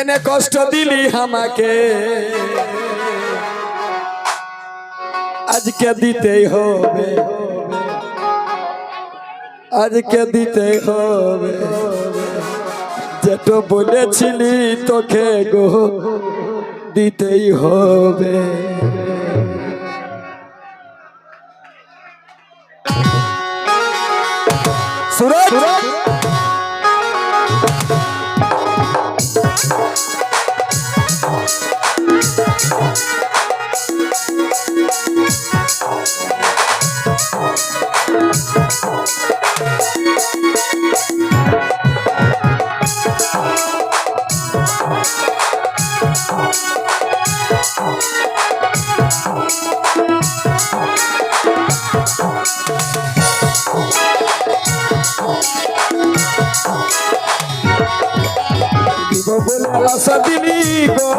কেনে কষ্ট দিলি আমাকে। আজকে দিতেই হবে। আজকে দিতেই হবে। যেটা বলেছিলি তোকে গো, দিতেই হবে। সুরজ! আশা দিলি গো।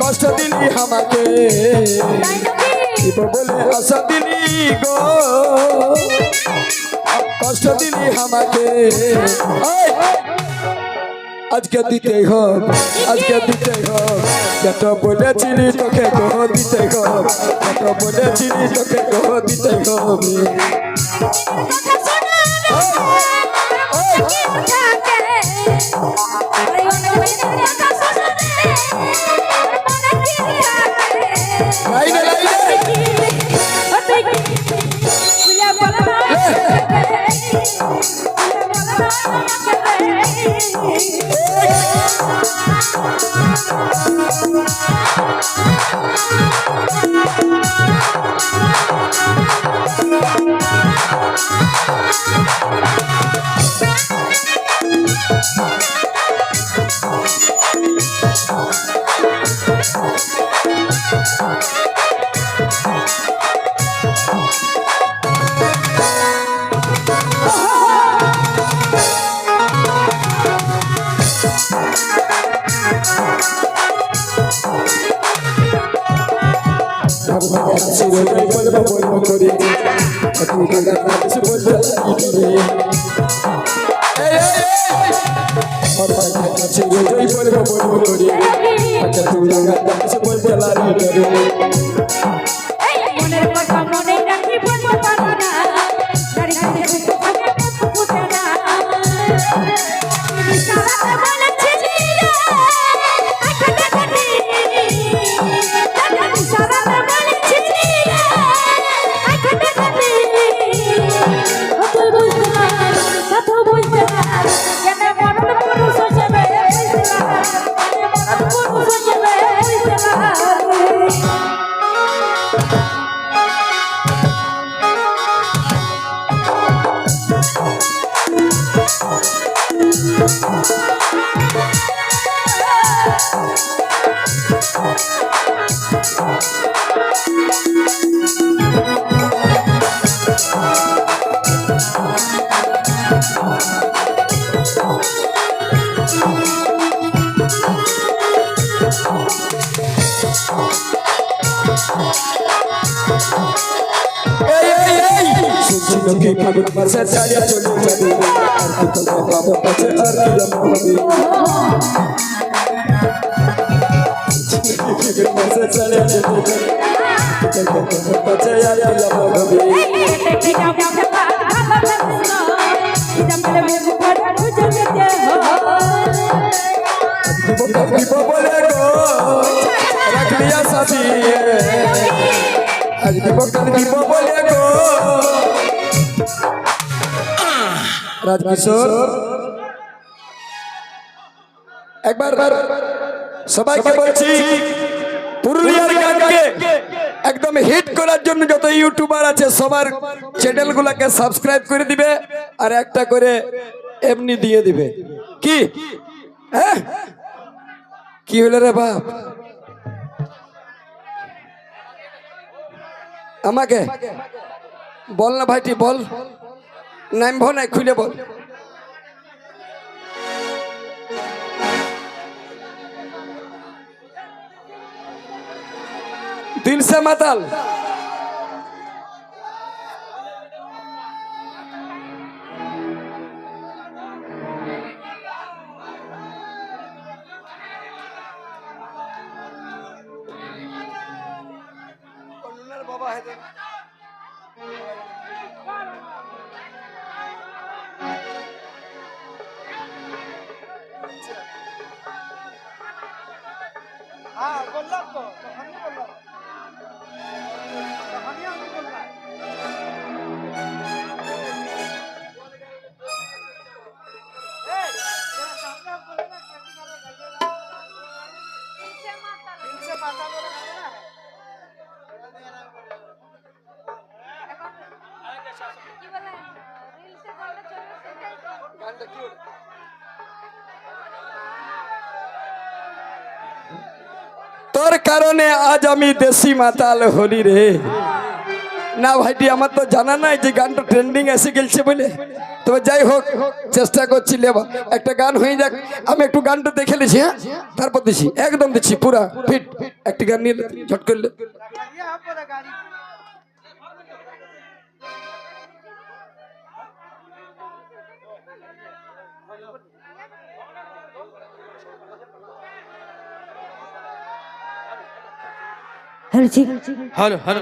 কষ্ট দিলি আমাকে। বলে আশা দিলি গো। কষ্ট দিলি আমাকে! আজকে দিতে হবে আজকে দিতে হবে যত বলেছিলি তোকে গো, দিতে হবে যত বলেছিলি তোকে গো, দিতে হবে চিরদিন বলব বলব করে তুই কাকা কিছু বলবে বলব বলব করে আচ্ছা তুই কাকা কিছু বলবে লারি করে Hey, শুনছিল কি ফাগুন মাসে ছাড়িয়া চলে যাবে আর কি তোকে পাবো কাছে আর কি জমা হবে ফাগুন মাসে ছাড়িয়া চলে যাবে তোকে পাবো কাছে আর কি জমা হবে দিব দিব বলে গো রাখ লিয়া সাথী রাজকিশোর। একবার সবাইকে বলছি পুরুলিয়ার গানকে একদম হিট করার জন্য যত ইউটিউবার আছে সবার চ্যানেলগুলোকে সাবস্ক্রাইব করে দিবে আর একটা করে এমনি দিয়ে দিবে। কি? হ্যাঁ? কি হলো রে বাপ? আমাকে? বল না ভাইটি বল। নামব নাই খুলে বল। দিলসে মাতাল। বাবা হ্যাঁ বললাম তো তখনই বললাম। তোর কারণে আজ আমি দেশি মাতাল হলি রে। না ভাইটি, আমার তো জানা নাই যে গানটা ট্রেন্ডিং এসে গেছে বলে। তবে যাই হোক, চেষ্টা করছি লেবা একটা গান হয়ে যাক। আমি একটু গানটা দেখে নিছি হ্যাঁ? তারপর দিছি। একদম দিচ্ছি পুরা ফিট একটা গান নিয়ে ঝট করলে ಹಲೋ ಹಲೋ.